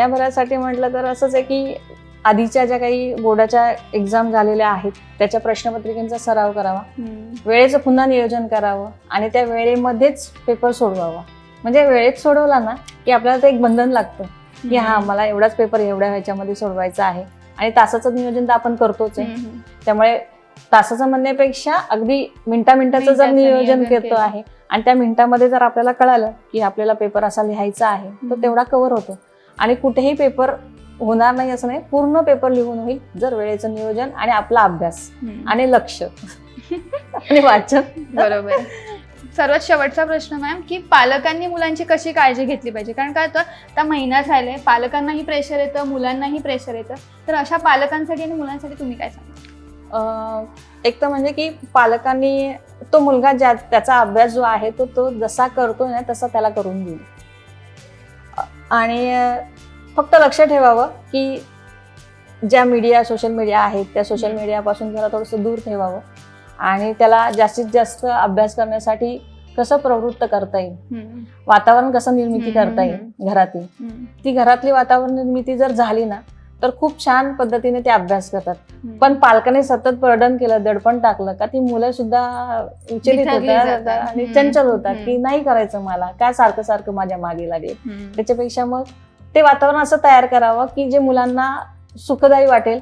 महिन्याभरासाठी म्हटलं तर असंच आहे की आधीच्या ज्या काही बोर्डाच्या एक्झाम झालेल्या आहेत त्याच्या प्रश्नपत्रिकांचा सराव करावा. वेळेचं पुन्हा नियोजन करावं आणि त्या वेळेमध्येच पेपर सोडवावा. म्हणजे वेळेत सोडवला ना की आपल्याला ते एक बंधन लागतं की हा मला एवढाच पेपर एवढ्या ह्याच्यामध्ये सोडवायचा आहे आणि तासाचं नियोजन तर आपण करतोच आहे. त्यामुळे तासाचं म्हणण्यापेक्षा अगदी मिनिटा मिनिटाचं जर नियोजन करतो. आहे आणि त्या मिनिटामध्ये जर आपल्याला कळालं की आपल्याला पेपर असा लिहायचा आहे तर. तेवढा कव्हर होतो. आणि कुठेही पेपर होणार नाही असं नाही पूर्ण पेपर लिहून होईल जर वेळेचं नियोजन आणि आपला अभ्यास आणि लक्ष. आणि वाचन. बरोबर. सर्वात शेवटचा प्रश्न मॅम की पालकांनी मुलांची कशी काळजी घेतली पाहिजे? कारण काय तर त्या महिना झाले पालकांनाही प्रेशर येतं मुलांनाही प्रेशर येतं. तर अशा पालकांसाठी आणि मुलांसाठी तुम्ही काय सांगा अं, एक तर म्हणजे की पालकांनी तो मुलगा ज्या त्याचा अभ्यास जो आहे तो तो जसा करतो ना तसा त्याला करून देईल. आणि फक्त लक्ष ठेवावं की ज्या मीडिया सोशल मीडिया आहेत त्या सोशल मीडियापासून जरा थोडंसं दूर ठेवावं आणि त्याला जास्तीत जास्त अभ्यास करण्यासाठी कसं प्रवृत्त करता येईल? वातावरण कसं निर्मिती करता येईल घरातील? ती घरातली वातावरण निर्मिती जर झाली ना तर खूप छान पद्धतीने ते अभ्यास करतात पण पालकाने सतत बर्डन केलं दडपण टाकलं का ती मुलं सुद्धा विचलित होतात. आणि. चंचल होतात. की नाही करायचं मला काय सारखं सारखं माझ्या मागे लागेल त्याच्यापेक्षा मग ते वातावरण असं तयार करावं की जे मुलांना सुखदायी वाटेल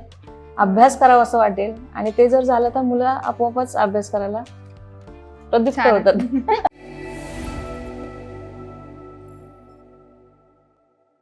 अभ्यास करावा असं वाटेल आणि ते जर झालं तर मुलं आपोआपच अभ्यास करायला प्रदीप्त. होतात